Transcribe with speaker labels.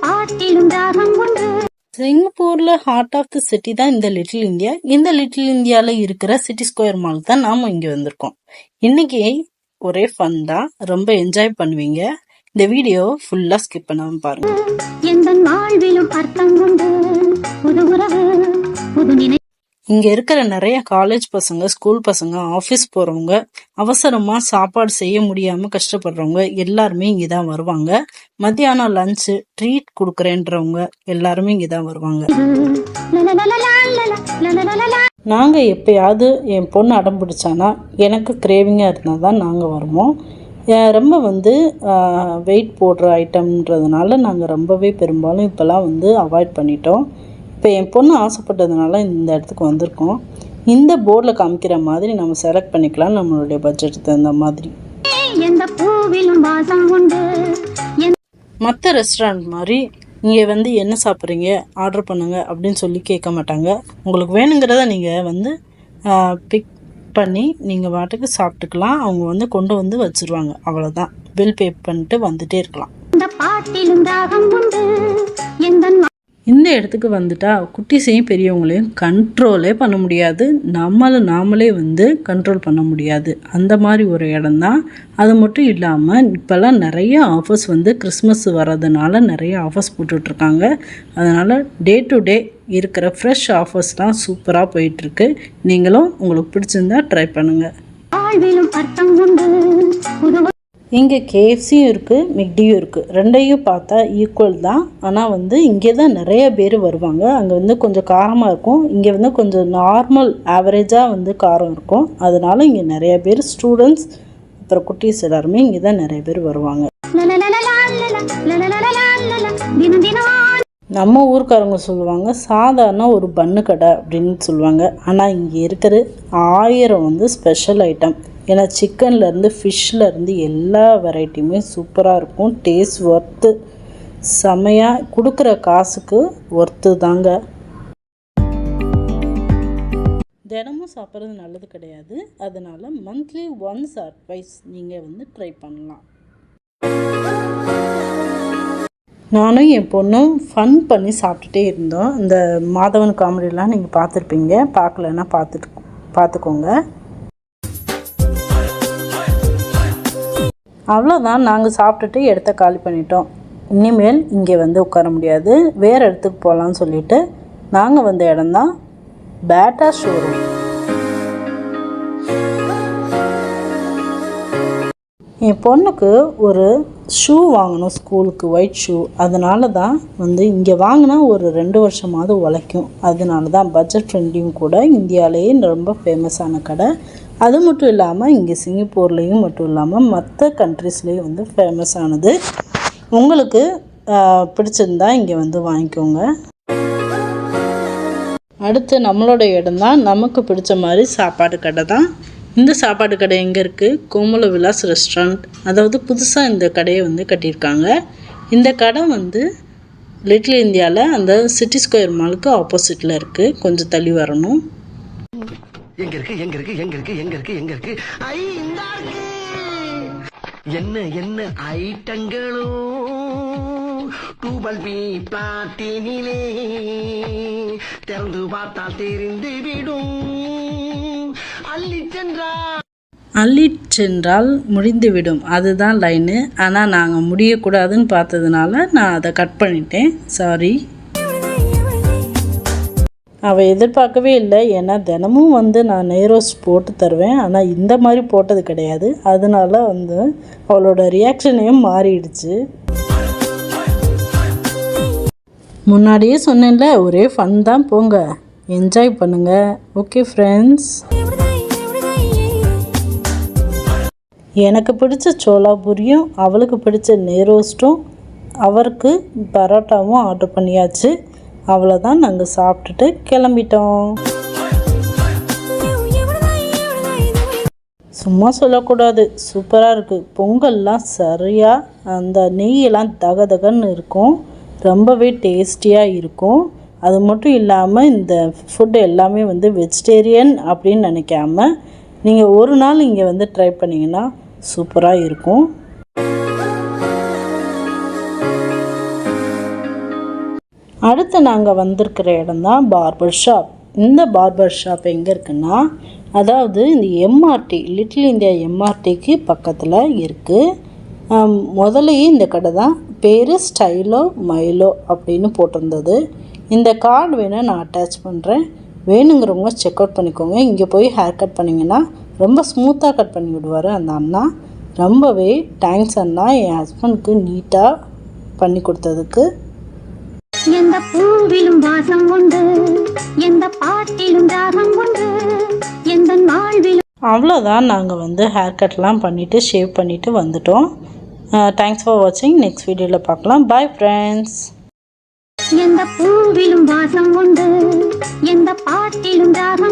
Speaker 1: பாட்டிலும் ராகம் உண்டு.
Speaker 2: சிங்கப்பூர்ல ஹார்ட் ஆஃப் த சிட்டி தான் இந்த லிட்டில் இந்தியா இந்த லிட்டில் இந்தியால இருக்கிற சிட்டி ஸ்கொயர் மால் தான் நாம இங்க வந்திருக்கோம். இன்னைக்கு ஒரே ஃபன் தான். ரொம்ப என்ஜாய் பண்ணுவீங்க. இந்த வீடியோ ஃபுல்லா ஸ்கிப் பண்ணாம பாருங்க.
Speaker 1: எந்த வாழ்விலும் அர்த்தம் உண்டு. புது உறவு புது நினை
Speaker 2: இங்க இருக்கிற நிறைய காலேஜ் பசங்க ஸ்கூல் பசங்க ஆஃபீஸ் போறவங்க அவசரமா சாப்பாடு செய்ய முடியாம கஷ்டப்படுறவங்க எல்லாருமே இங்க தான் வருவாங்க. மத்தியானம் லஞ்சு ட்ரீட் கொடுக்குறேன்றவங்க எல்லாருமே இங்க தான் வருவாங்க. நாங்கள் எப்பயாவது என் பொண்ணு அடம் பிடிச்சானா எனக்கு கிரேவிங்காக இருந்தால் தான் நாங்கள் வருவோம். ரொம்ப வந்து வெயிட் போடுற ஐட்டம்ன்றதுனால நாங்கள் ரொம்பவே பெரும்பாலும் இப்போல்லாம் வந்து அவாய்ட் பண்ணிட்டோம். இப்போ என் பொண்ணு ஆசைப்பட்டதுனால இந்த இடத்துக்கு வந்திருக்கோம். இந்த போர்டில் காமிக்கிற மாதிரி நம்ம செலக்ட் பண்ணிக்கலாம் நம்மளுடைய பட்ஜெட்டுக்கு தகுந்த மாதிரி. மற்ற ரெஸ்டாரண்ட் மாதிரி இங்கே வந்து என்ன சாப்பிட்றீங்க ஆர்டர் பண்ணுங்க அப்படின்னு சொல்லி கேட்க மாட்டாங்க. உங்களுக்கு வேணுங்கிறத நீங்கள் வந்து பிக் பண்ணி நீங்கள் பாட்டுக்கு சாப்பிட்டுக்கலாம். அவங்க வந்து கொண்டு வந்து வச்சுருவாங்க. அவ்வளோதான் பில் பே பண்ணிட்டு வந்துட்டே இருக்கலாம்.
Speaker 1: இந்த
Speaker 2: இடத்துக்கு வந்துட்டா குட்டிஸையும் பெரியவங்களையும் கண்ட்ரோலே பண்ண முடியாது. நம்மளை நாமளே வந்து கண்ட்ரோல் பண்ண முடியாது. அந்த மாதிரி ஒரு இடம்தான். அது மட்டும் இல்லாமல் இப்போல்லாம் நிறைய ஆஃபர்ஸ் வந்து கிறிஸ்மஸ் வர்றதுனால நிறைய ஆஃபர்ஸ் போட்டுட்ருக்காங்க. அதனால் டே டு டே இருக்கிற ஃப்ரெஷ் ஆஃபர்ஸ்லாம் சூப்பராக போயிட்டுருக்கு நீங்களும் உங்களுக்கு பிடிச்சிருந்தா ட்ரை பண்ணுங்கள் இங்கே கேஎஃப்சியும் இருக்குது மிக்டியும் இருக்குது ரெண்டையும் பார்த்தா ஈக்குவல் தான். ஆனால் வந்து இங்கே தான் நிறைய பேர் வருவாங்க. அங்கே வந்து கொஞ்சம் காரமாக இருக்கும். இங்கே வந்து கொஞ்சம் நார்மல் ஆவரேஜாக வந்து காரம் இருக்கும். அதனால இங்கே நிறைய பேர் ஸ்டூடெண்ட்ஸ் அப்புறம் குட்டீஸ் எல்லாருமே இங்கே தான் நிறைய பேர் வருவாங்க. நம்ம ஊர்க்காரங்க சொல்லுவாங்க சாதாரண ஒரு பன்னு கடை அப்படின்னு சொல்லுவாங்க. ஆனால் இங்கே இருக்கிற ஆயிரம் வந்து ஸ்பெஷல் ஐட்டம் ஏன்னா சிக்கன்லேருந்து ஃபிஷ்லேருந்து எல்லா வெரைட்டியுமே சூப்பராக இருக்கும். டேஸ்ட் ஒர்த்து செமையாக கொடுக்குற காசுக்கு ஒர்த்து தாங்க. தினமும் சாப்பிட்றது நல்லது கிடையாது. அதனால் மந்த்லி ஒன்ஸ் ஆர் ட்வைஸ் நீங்கள் வந்து ட்ரை பண்ணலாம். நானும் என் பொண்ணும் ஃபன் பண்ணி சாப்பிட்டுட்டே இருந்தோம். இந்த மாதவன் காமெடிலாம் நீங்கள் பார்த்துருப்பீங்க. பார்க்கலன்னா பார்த்துட்டு பார்த்துக்கோங்க. அவ்வளோதான் நாங்கள் சாப்பிட்டுட்டு இடத்த காலி பண்ணிட்டோம். இனிமேல் இங்கே வந்து உட்கார முடியாது. வேறு இடத்துக்கு போகலான்னு சொல்லிட்டு நாங்கள் வந்த இடம்தான் பேட்டா ஷோரூம். என் பொண்ணுக்கு ஒரு ஷூ வாங்கணும் ஸ்கூலுக்கு ஒயிட் ஷூ அதனால தான் வந்து இங்கே வாங்கினா ஒரு ரெண்டு வருஷமாவது உழைக்கும். அதனால தான் பட்ஜெட் ஃப்ரெண்ட்லியும் கூட இந்தியாவிலேயே ரொம்ப ஃபேமஸான கடை. அது மட்டும் இல்லாமல் இங்கே சிங்கப்பூர்லேயும் மட்டும் இல்லாமல் மற்ற கண்ட்ரீஸ்லேயும் வந்து ஃபேமஸானது உங்களுக்கு பிடிச்சிருந்தா இங்கே வந்து வாங்கிக்கோங்க. அடுத்து நம்மளோட இடம் தான் நமக்கு பிடிச்ச மாதிரி சாப்பாடு கடை தான். இந்த சாப்பாடு கடை எங்கே இருக்குது கோமல விலாஸ் ரெஸ்டாரண்ட் அதாவது புதுசாக இந்த கடையை வந்து கட்டியிருக்காங்க. இந்த கடை வந்து லிட்டில் இந்தியாவில் அந்த சிட்டி ஸ்கொயர் மாலுக்கு ஆப்போசிட்டில் இருக்குது கொஞ்சம் தள்ளி வரணும்.
Speaker 3: எங்க இருக்கு? எங்க இருக்கு? எங்க இருக்கு? எங்க இருக்கு? எங்க இருக்கு? ஐ இருக்கு. என்ன என்ன ஐட்டங்களோ? டூபல் பி பாட்டினிலே திறந்து பார்த்தால் தெரிந்து விடும். அள்ளி
Speaker 2: சென்றால் முடிந்துவிடும் அதுதான் லைனு ஆனால் நாங்கள் முடியக்கூடாதுன்னு பார்த்ததுனால நான் அதை கட் பண்ணிட்டேன். சாரி அவள் எதிர்பார்க்கவே இல்லை. ஏன்னா தினமும் வந்து நான் நெய்ரோஸ் போட்டு தருவேன். ஆனால் இந்த மாதிரி போட்டது கிடையாது. அதனால வந்து அவளோட ரியாக்ஷனையும் மாறிடுச்சு. முன்னாடியே சொன்னேன்ல ஒரே ஃபன் தான். போங்க. என்ஜாய் பண்ணுங்கள் ஓகே ஃப்ரெண்ட்ஸ் எனக்கு பிடிச்ச சோலாபூரியும் அவளுக்கு பிடிச்ச நேரோஸ்ட்டும் அவருக்கு பரோட்டாவும் ஆர்டர் பண்ணியாச்சு. அவ்வளோதான் நாங்கள் சாப்பிட்டுட்டு கிளம்பிட்டோம். சும்மா சொல்லக்கூடாது. சூப்பராக இருக்குது பொங்கல்லாம் சரியாக அந்த நெய்யெல்லாம் தகதகன்னு இருக்கும். ரொம்பவே டேஸ்டியாக இருக்கும். அது மட்டும் இல்லாமல் இந்த ஃபுட் எல்லாமே வந்து வெஜிடேரியன் அப்படின்னு நினைக்காம நீங்கள் ஒரு நாள் இங்கே வந்து ட்ரை பண்ணிங்கன்னா சூப்பராக இருக்கும். அடுத்து நாங்கள் வந்திருக்கிற இடம் தான் பார்பர் ஷாப் இந்த பார்பர் ஷாப் எங்கே இருக்குன்னா அதாவது இந்த எம்ஆர்டி லிட்டில் இந்தியா எம்ஆர்டிக்கு பக்கத்தில் இருக்குது முதலையே இந்த கடை தான் பேர் ஸ்டைலோ மைலோ அப்படின்னு போட்டிருந்தது. இந்த கார்டு வேணால் நான் அட்டாச் பண்ணுறேன் வேணுங்கிறவங்க செக் அவுட் பண்ணிக்கோங்க. இங்கே போய் ஹேர் கட் பண்ணிங்கன்னா ரொம்ப ஸ்மூத்தாக கட் பண்ணி விடுவார் அந்த அண்ணா. ரொம்பவே தேங்க்ஸ் அண்ணா. என் ஹஸ்பண்டுக்கு நீட்டாக பண்ணி கொடுத்ததுக்கு.
Speaker 1: எந்த பூவிலும் வாசம் உண்டு எந்த பாட்டிலும் ராகம் உண்டு எந்த வாழ்விலும்
Speaker 2: அவ்வளோதான் நாங்கள் வந்து ஹேர் கட்லாம் பண்ணிவிட்டு ஷேவ் பண்ணிவிட்டு வந்துட்டோம். தேங்க்ஸ் ஃபார் வாட்சிங் நெக்ஸ்ட் வீடியோவில் பார்க்கலாம். பாய் ஃப்ரெண்ட்ஸ்
Speaker 1: எந்த பூவிலும் வாசம் உண்டு எந்த பாட்டிலும் ராகம்